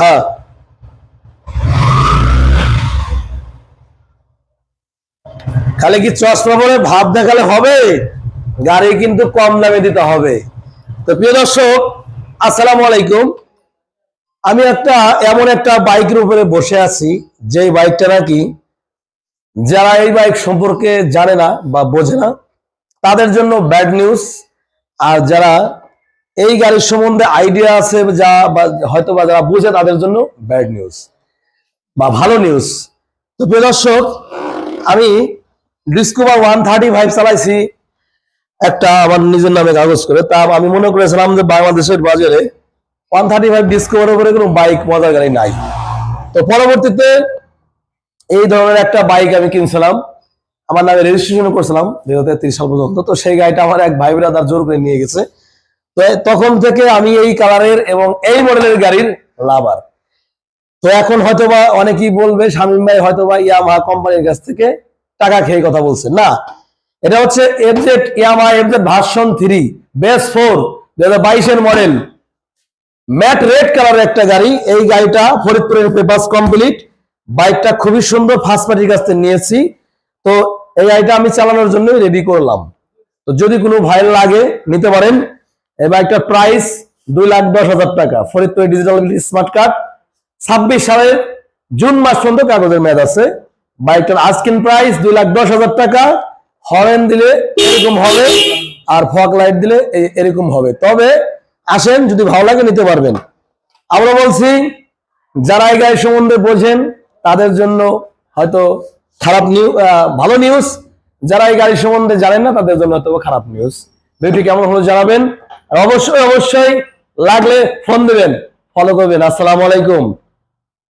হ্যাঁ। খালি কি চশমা পরে ভাব দেখালে হবে? গাড়ি কিন্তু কম দামে দিতে হবে। তো প্রিয় দর্শক, আসসালামু আলাইকুম। আমি একটা, এমন একটা বাইকের উপরে বসে আছি যে বাইকটা নাকি যারা এই বাইক সম্পর্কে জানে না বা বোঝে না, তাদের জন্য ব্যাড নিউজ আর যারা এই গাড়ির সম্বন্ধে আইডিয়া আছে যা হয়তো বা যারা বুঝে তাদের জন্য ব্যাড নিউজ বা ভালো নিউজ তো প্রিয় দর্শক, আমি ডিসকভার ওয়ান থার্টি ফাইভ চালাইছি একটা আমার নিজের নামে কাগজ করে। তা আমি মনে করেছিলাম যে বাংলাদেশের বাজারে ওয়ান থার্টি ফাইভ ডিসকভার উপরে কোনো বাইক মজার গাড়ি নাই। তো পরবর্তীতে এই ধরনের একটা বাইক আমি কিনছিলাম। আমার নামে রেজিস্ট্রেশন করছিলাম, দুই হাজার তেত্রিশ সাল পর্যন্ত। তো সেই গাড়িটা আমার এক ভাই ব্রাদার জোর করে নিয়ে গেছে। তখন থেকে আমি এই কালারের এবং এই মডেলের গাড়ির লাভার তো এখন হয়তোবা অনেকেই বলবে, শামীম ভাই হয়তোবা ইয়ামাহা কোম্পানির কাছ থেকে টাকা খেয়ে কথা বলছে না, এটা হচ্ছে FZ Yamaha FZ version three base four দুই হাজার বাইশের মডেল ম্যাট রেড কালারের একটা গাড়ি। এই গাড়িটা ফরিদপুরের পেপার্স কমপ্লিট বাইকটা খুবই সুন্দর ফার্স্ট পার্টির কাছ থেকে নিয়েছি। তো এই গাড়িটা আমি চালানোর জন্য রেডি করলাম। তো যদি কোনো ভাই লাগে, নিতে পারেন। এই বাইকটার প্রাইস দুই লাখ দশ হাজার টাকা। ফরিদপুর ডিজিটাল স্মার্ট কার্ড ছাব্বিশ সালের জুন মাস পর্যন্ত কাগজের মেয়াদ আছে। বাইকটার আজকিন প্রাইস দুই লাখ দশ হাজার টাকা। হরেন দিলে এরকম হবে আর ফক লাইট দিলে এরকম হবে। তবে আসেন, যদি ভালো লাগে নিতে পারবেন। আমরা বলছি, যারা এই গাড়ির সম্বন্ধে বোঝেন, তাদের জন্য হয়তো খারাপ নিউজ ভালো নিউজ যারা এই গাড়ির সম্বন্ধে জানেন না, তাদের জন্য হয়তো খারাপ নিউজ ভিডিওটি কেমন হলো জানাবেন? আর অবশ্যই অবশ্যই লাগলে ফোন দেবেন। ফলো করবেন। আসসালামু আলাইকুম।